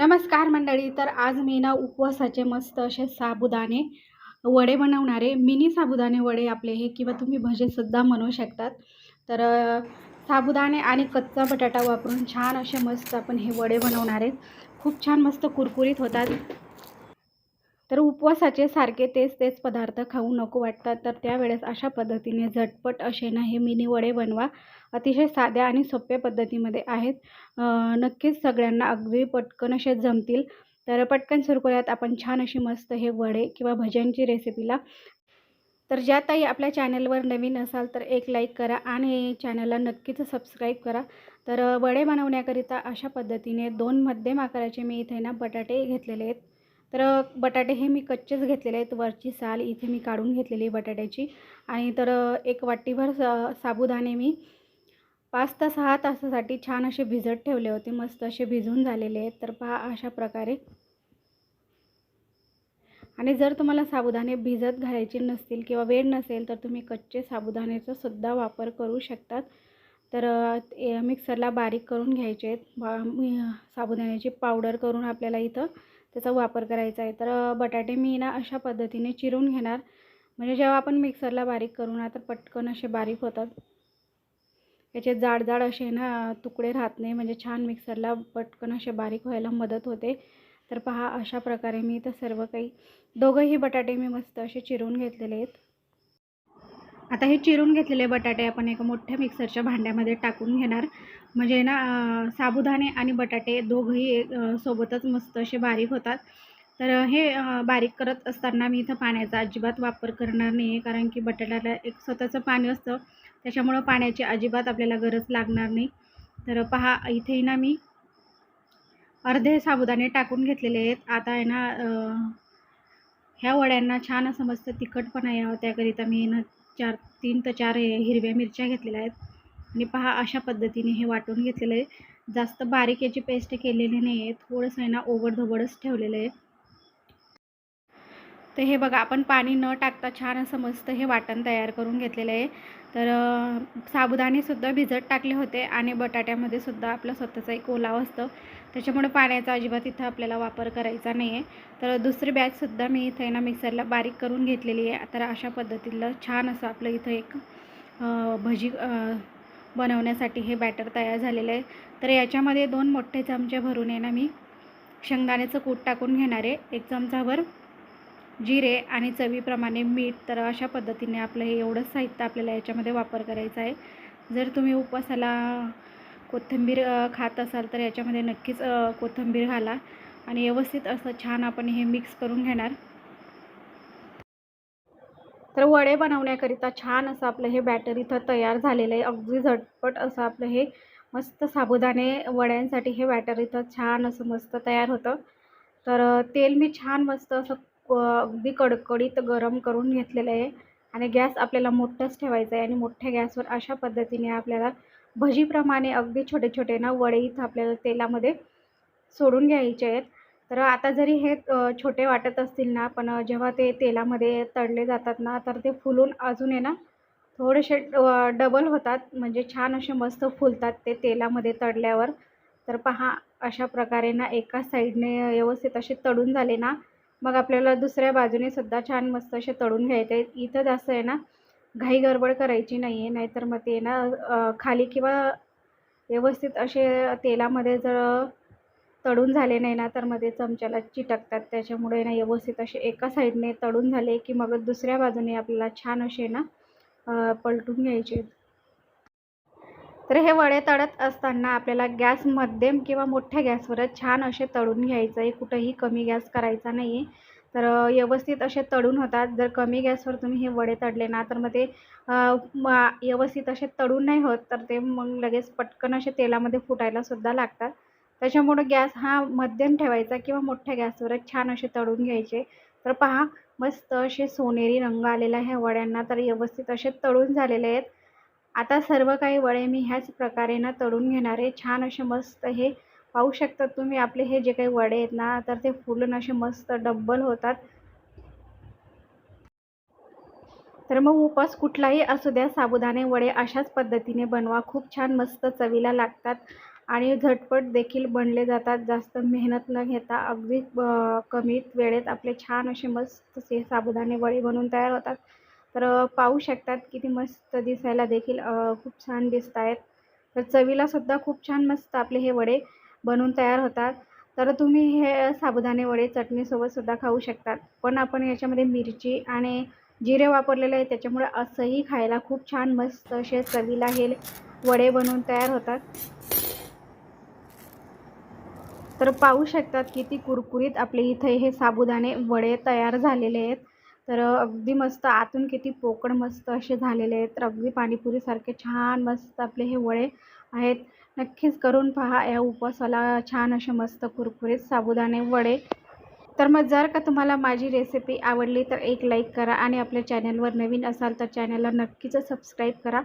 नमस्कार मंडळी तर आज मी ना उपवासाचे मस्त असे साबुदाणे वडे बनवणारे मिनी साबुदाणे वडे आपले हे किंवा तुम्ही भजेसुद्धा म्हणू शकतात. तर साबुदाणे आणि कच्चा बटाटा वापरून छान असे मस्त आपण हे वडे बनवणार आहेत. खूप छान मस्त कुरकुरीत होतात. तर उपवासाचे सारखे तेच तेच पदार्थ खाऊ नको वाटतात. तर त्यावेळेस अशा पद्धतीने झटपट असे ना हे मिनी वडे बनवा. अतिशय साध्या आणि सोप्या पद्धतीमध्ये आहेत. नक्कीच सगळ्यांना अगदी पटकन असे जमतील. तर पटकन सुरू करूयात आपण छान अशी मस्त हे वडे किंवा भज्यांची रेसिपीला. तर ज्या ताई आपल्या चॅनलवर नवीन असाल तर एक लाईक करा आणि चॅनलला नक्कीच सबस्क्राईब करा. तर वडे बनवण्याकरिता अशा पद्धतीने दोन मध्यम आकाराचे मी इथे ना बटाटे घेतलेले आहेत. तर बटाटे हे मी कच्चेच घेतलेले आहेत. वरची साल इथे मी काढून घेतलेली आहे बटाट्याची. आणि तर एक वाटीभर साबुदाणे मी पाच ता सहा तासासाठी छान असे भिजत ठेवले होते. मस्त असे भिजून झालेले आहेत. तर पहा अशा प्रकारे. आणि जर तुम्हाला साबुदाणे भिजत घालायचे नसतील किंवा वेळ नसेल तर तुम्ही कच्चे साबुदाण्याचा सुद्धा वापर करू शकतात. तर मिक्सरला बारीक करून घ्यायचे आहेत. बा साबुदाण्याची पावडर करून आपल्याला इथं त्याचा वापर करायचा आहे. तर बटाटे मी ना अशा पद्धतीने चिरून घेणार. म्हणजे जेव्हा आपण मिक्सरला बारीक करू ना तर पटकन असे बारीक होतात. याचे जाड जाड असे ना तुकडे राहत नाही. म्हणजे छान मिक्सरला पटकन असे बारीक व्हायला मदत होते. तर पहा अशा प्रकारे मी इथं सर्व काही दोघंही बटाटे मी मस्त असे चिरून घेतलेले आहेत. आता हे चिरून घेतलेले बटाटे आपण एका मोठ्या मिक्सरच्या भांड्यामध्ये टाकून घेणार. म्हणजे ना साबुदाणे आणि बटाटे दोघंही सोबतच मस्त असे बारीक होतात. तर हे बारीक करत असताना मी इथं पाण्याचा अजिबात वापर करणार नाही आहे कारण की बटाट्याला एक स्वतःचं पाणी असतं. त्याच्यामुळं पाण्याची अजिबात आपल्याला गरज लागणार नाही. तर पहा इथेही ना मी अर्धे साबुदाणे टाकून घेतलेले आहेत. आता आहे ना ह्या वड्यांना छान असं मस्त तिखटपणा यावं त्याकरिता मी ना चार तीन तर चार हिरव्या मिरच्या घेतलेल्या आहेत. आणि पहा अशा पद्धतीने हे वाटून घेतलेलं आहे. जास्त बारीक याची पेस्ट केलेली नाही आहे थोडंसं आहे ना ओबडधोबडच ठेवलेलं आहे. तर हे बघा आपण पाणी न टाकता छान असं मस्त हे वाटण तयार करून घेतलेलं आहे. तर साबुदाणेसुद्धा भिजत टाकले होते आणि बटाट्यामध्ये सुद्धा आपलं स्वतःचा एक ओलाव असतं. त्याच्यामुळे पाण्याचा अजिबात इथं आपल्याला वापर करायचा नाही आहे. तर दुसरी बॅचसुद्धा मी इथे ना मिक्सरला बारीक करून घेतलेली आहे. तर अशा पद्धतीतलं छान असं आपलं इथं एक भजी बनवण्यासाठी हे बॅटर तयार झालेलं आहे. तर याच्यामध्ये दोन मोठे चमचे भरून आहे ना मी शेंगदाण्याचं कूट टाकून घेणार आहे. एक चमचाभर जिरे आणि चवीप्रमाणे मीठ तर अशा पद्धतीने आपलं हे एवढंच साहित्य आपल्याला याच्यामध्ये वापर करायचा आहे. जर तुम्ही उपवासाला कोथिंबीर खात असाल तर याच्यामध्ये नक्कीच कोथिंबीर घाला आणि व्यवस्थित असं छान आपण हे मिक्स करून घेणार. तर वडे बनवण्याकरिता छान असं आपलं हे बॅटर इथं तयार झालेलं आहे. अगदी झटपट असं आपलं हे मस्त साबुदाणे वड्यांसाठी हे बॅटर इथं छान असं मस्त तयार होतं. तर तेल मी छान मस्त असं अगदी कडकडीत गरम करून घेतलेलं आहे. आणि गॅस आपल्याला मोठाच ठेवायचं आहे आणि मोठ्या गॅसवर अशा पद्धतीने आपल्याला भजीप्रमाणे अगदी छोटे छोटे ना वडे इथं आपल्याला तेलामध्ये सोडून घ्यायचे आहेत. तर आता जरी हे छोटे वाटत असतील ना पण जेव्हा ते तेलामध्ये तळले जातात ना तर ते फुलून अजून आहे ना थोडेसे डबल होतात. म्हणजे छान असे मस्त फुलतात ते तेलामध्ये तळल्यावर. तर पहा अशा प्रकारे ना एका साईडने व्यवस्थित असे तळून झाले ना मग आपल्याला दुसऱ्या बाजूने सुद्धा छान मस्त असे तळून घ्यायचे. आहेत इथं जास्त आहे ना घाई गडबड करायची नाही आहे नाहीतर मग ते ना खाली किंवा व्यवस्थित असे तेलामध्ये जर तळून झाले नाही ना तर मध्ये चमच्याला चिटकतात. त्याच्यामुळे ना व्यवस्थित असे एका साईडने तळून झाले की मग दुसऱ्या बाजूने आपल्याला छान असे ना पलटून घ्यायचे. तर हे वडे तळत असताना आपल्याला गॅस मध्यम किंवा मोठ्या गॅसवरच छान असे तळून घ्यायचं आहे कुठंही कमी गॅस करायचा नाही आहे तर व्यवस्थित असे तळून होतात. जर कमी गॅसवर तुम्ही हे वडे तळले ना तर मग ते व्यवस्थित असे तळून नाही होत. तर ते मग लगेच पटकन असे तेलामध्ये फुटायला सुद्धा लागतात. त्याच्यामुळं गॅस हा मध्यम ठेवायचा किंवा मोठ्या गॅसवरच छान असे तळून घ्यायचे. तर पहा मस्त असे सोनेरी रंग आलेला आहे ह्या वड्यांना. तर व्यवस्थित असे तळून झालेले आहेत. आता सर्व काही वडे मी ह्याच प्रकारे ना तळून घेणार आहे. छान असे मस्त हे पाहू शकतात तुम्ही. आपले हे जे काही वडे आहेत ना तर ते फुलून असे मस्त डब्बल होतात. तर मग उपास कुठलाही असू द्या साबुदाणे वडे अशाच पद्धतीने बनवा. खूप छान मस्त चवीला लागतात आणि झटपट देखील बनले जातात. जास्त मेहनत न घेता अगदी कमी वेळेत आपले छान असे मस्त साबुदाणे वडे बनवून तयार होतात. तर पाहू शकतात किती मस्त दिसायला देखील खूप छान दिसत आहेत तर चवीलासुद्धा खूप छान मस्त आपले हे वडे बनवून तयार होतात. तर तुम्ही हे साबुदाणे वडे चटणीसोबत सुद्धा खाऊ शकतात. पण आपण याच्यामध्ये मिरची आणि जिरे वापरलेले आहे त्याच्यामुळे असंही खायला खूप छान मस्त असे चवीला हे वडे बनवून तयार होतात. तर पाहू शकतात किती कुरकुरीत आपले इथे हे साबुदाणे वडे तयार झालेले आहेत. तर अगदी मस्त आतून किती पोकळ मस्त असे झालेले आहेत. तर अगदी पाणीपुरीसारखे छान मस्त आपले हे वडे आहेत. नक्कीच करून पहा या उपवासाला छान असे मस्त कुरकुरीत साबुदाणे वडे. तर मग जर का तुम्हाला माझी रेसिपी आवडली तर एक लाईक करा आणि आपल्या चॅनलवर नवीन असाल तर चॅनलला नक्कीच सबस्क्राईब करा.